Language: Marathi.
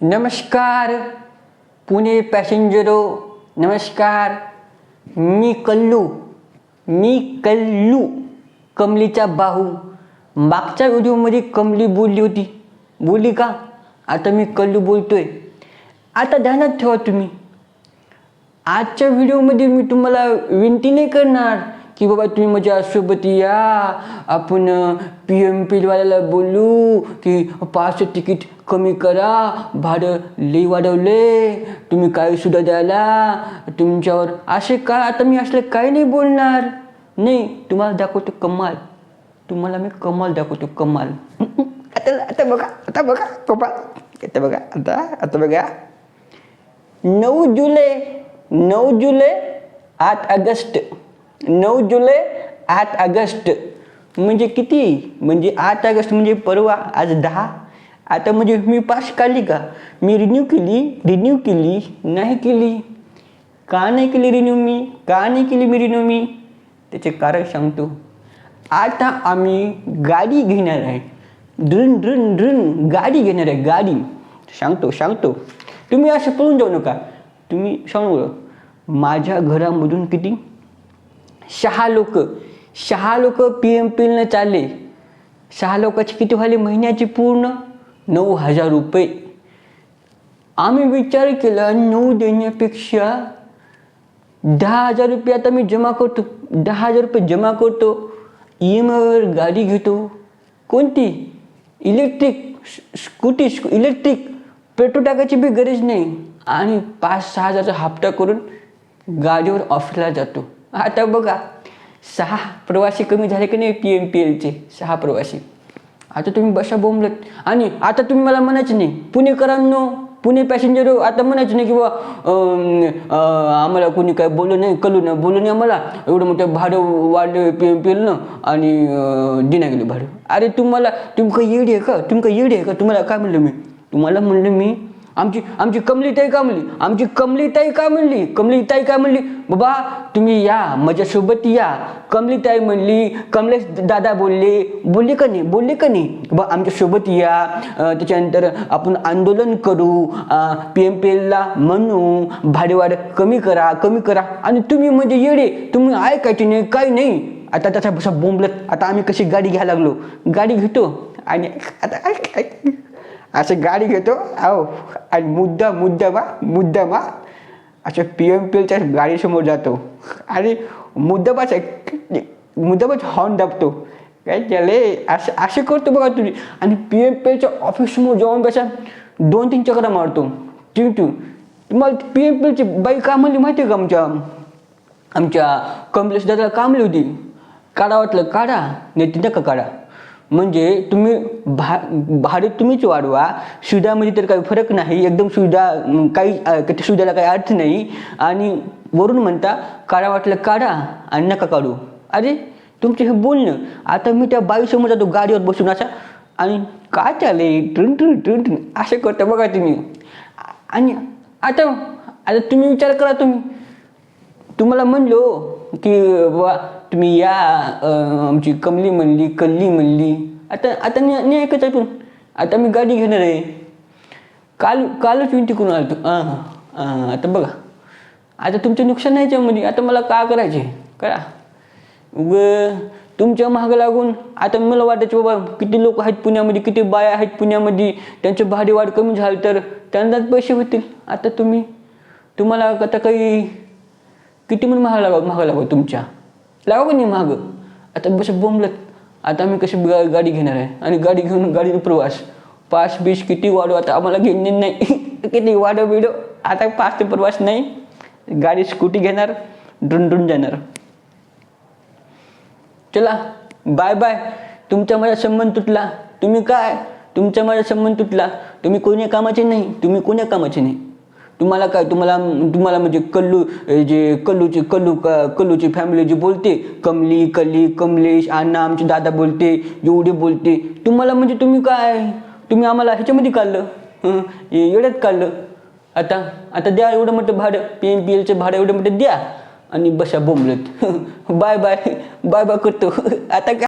नमस्कार पुणे पॅसेंजरो नमस्कार. मी कल्लू मी कल्लू कमलीचा बाहू. मागच्या व्हिडिओमध्ये कमली बोलली होती. बोलली का? आता मी कल्लू बोलतोय. आता ध्यानात ठेवा तुम्ही. आजच्या व्हिडिओमध्ये मी तुम्हाला विनंती नाही करणार की बाबा तुम्ही माझ्यासोबत या आपण पी एम पीवाल्याला बोलू की पाच तिकीट कमी करा भाडं लई वाढवले तुम्ही काय सुद्धा द्यायला तुमच्यावर असे काय आता मी असलं काही नाही बोलणार नाही तुम्हाला दाखवतो कमाल तुम्हाला मी कमाल दाखवतो कमाल आता आता बघा आता बघा पप्पा आता बघा आता आता बघा नऊ जुलै नऊ जुलै आठ ऑगस्ट नऊ जुलै आठ ऑगस्ट. म्हणजे किती? म्हणजे आठ ऑगस्ट म्हणजे परवा आज दहा. आता म्हणजे मी पास काढली का? मी रिन्यू केली रिन्यू केली नाही केली. का नाही केली रिन्यू मी? का नाही केली मी रिन्यू मी? त्याचे कारण सांगतो. आता आम्ही गाडी घेणार आहे. ड्रिन ड्रिन ड्रिन गाडी घेणार आहे गाडी. सांगतो सांगतो. तुम्ही असं पळून जाऊ नका. तुम्ही सांगू माझ्या घरामधून किती? सहा लोक. सहा लोक पी एम पीलनं चालले. सहा लोकांचे किती व्हाले महिन्याचे पूर्ण नऊ हजार रुपये. आम्ही विचार केला नऊ देण्यापेक्षा दहा हजार रुपये आता मी जमा करतो. दहा हजार रुपये जमा करतो. ई एम आयवर गाडी घेतो. कोणती? इलेक्ट्रिक स्कूटी स्कू इलेक्ट्रिक. पेट्रोल टाकायची बी गरज नाही. आणि पाच सहा हजारचा हप्ता करून गाडीवर ऑफिसला जातो. आता बघा सहा प्रवासी कमी झाले की नाही पी एम पी एलचे सहा प्रवासी. आता तुम्ही बसा बोंबलत. आणि आता तुम्ही मला म्हणायचं नाही पुणेकरांनो पुणे पॅसेंजर आता म्हणायचं नाही की बा आम्हाला कोणी काय बोलू नाही कळू नाही बोलू नाही आम्हाला. एवढं मोठं भाडं वाढलं पी एम पी एलनं आणि देण्या गेलं भाडं. अरे तुम्हाला तुमकं येडी आहे का? तुमकं येडी आहे का? तुम्हाला काय म्हणलं मी? तुम्हाला म्हणलं मी आमची आमची कमलीताई का म्हणली? आमची कमलीताई का म्हणली? कमलीताई काय म्हणली? बाबा तुम्ही या माझ्यासोबत या. कमलीताई म्हणली कमलेश दादा बोलले बोलले का नाही? बोलले का नाही? बा आमच्यासोबत या. त्याच्यानंतर आपण आंदोलन करू. पी एम पी एलला म्हणू. भाडेवाढ कमी करा कमी करा. आणि तुम्ही म्हणजे येडे तुम्ही ऐकायचे नाही काही नाही. आता त्याचा बसा बोंबलत आता आम्ही कशी गाडी घ्यायला लागलो. गाडी घेतो आणि आता ऐक ऐक. असं गाडी घेतो. आहो आणि मुद्दा मुद्दा मा मुद्दा पी एम पी एलच्या गाडीसमोर जातो. आणि मुद्दाबाच मुद्दाबाच हॉर्न दाबतो. काय त्याले? असं असे करतो बघा तुम्ही. आणि पी एम पी एलच्या ऑफिससमोर जाऊन कशा दोन तीन चक्रा मारतो. टिव टिव तुम्हाला पी एम पी एलची बाई का म्हणली माहिती आहे का आमच्या? आमच्या कमलेश दादाला कामली होती. काढा वाटलं काढा. नाही ती नका काढा. म्हणजे तुम्ही भा भाडे तुम्हीच वाढवा. सुविधामध्ये तर काही फरक नाही. एकदम सुविधा काही सुविधाला काही अर्थ नाही. आणि वरून म्हणता काढा वाटलं काढा आणि नका काढू. अरे तुमचे हे बोलणं आता मी त्या बाईसमोर जातो गाडीवर बसून असा आणि काय चाले ट्रिन ट्रिन ट्रिन ट्रिन असं करता बघा तुम्ही. आणि आता आता तुम्ही विचार करा तुम्ही. तुम्हाला म्हणलो की बा तुम्ही या आमची कमली म्हणली कल्ली म्हणली. आता आता नाही नाही ऐकत पण. आता मी गाडी घेणार आहे. काल कालच विनंती करून आलो हां हां आता बघा. आता तुमचं नुकसान नाही याच्यामध्ये म्हणजे, आता मला का करायचे? करा. उग तुमच्या महाग लागून आता मला वाटायचं बाबा किती लोक आहेत पुण्यामध्ये किती बाया आहेत पुण्यामध्ये त्यांचं भाडेवाढ कमी झालं तर त्यांनाच पैसे होतील आता तुम्ही तुम्हाला आता काही किती म्हणून महाग लागावं महाग लागावं तुमच्या? लावा का नाही मागं? आता बस बोंबलत. आता आम्ही कशी गाडी घेणार आहे? आणि गाडी घेऊन गाडीनं प्रवास. पाच बीस किती वाढव आता आम्हाला घेणे नाही. किती वाढव बिडो? आता पाच ते प्रवास नाही. गाडी स्कूटी घेणार ड्रुन जाणार. चला बाय बाय. तुमचा माझा संबंध तुटला. तुम्ही काय? तुमचा माझा संबंध तुटला. तुम्ही कोण्या कामाचे नाही. तुम्ही कोण्या कामाचे नाही? तुम्हाला काय तुम्हाला तुम्हाला म्हणजे कल्लू जे कल्लूचे कल्लू कल्लूची फॅमिली जी बोलते कमली कली कमलेश अण्णा आमचे दादा बोलते एवढे बोलते. तुम्हाला म्हणजे तुम्ही काय? तुम्ही आम्हाला ह्याच्यामध्ये काढलं एवढ्यात काढलं आता आता द्या एवढं मोठं भाडं पी एम पी एलचं भाडं एवढं मोठं द्या. आणि बशा बोंबलत. बाय बाय बाय बाय करतो. आता काय?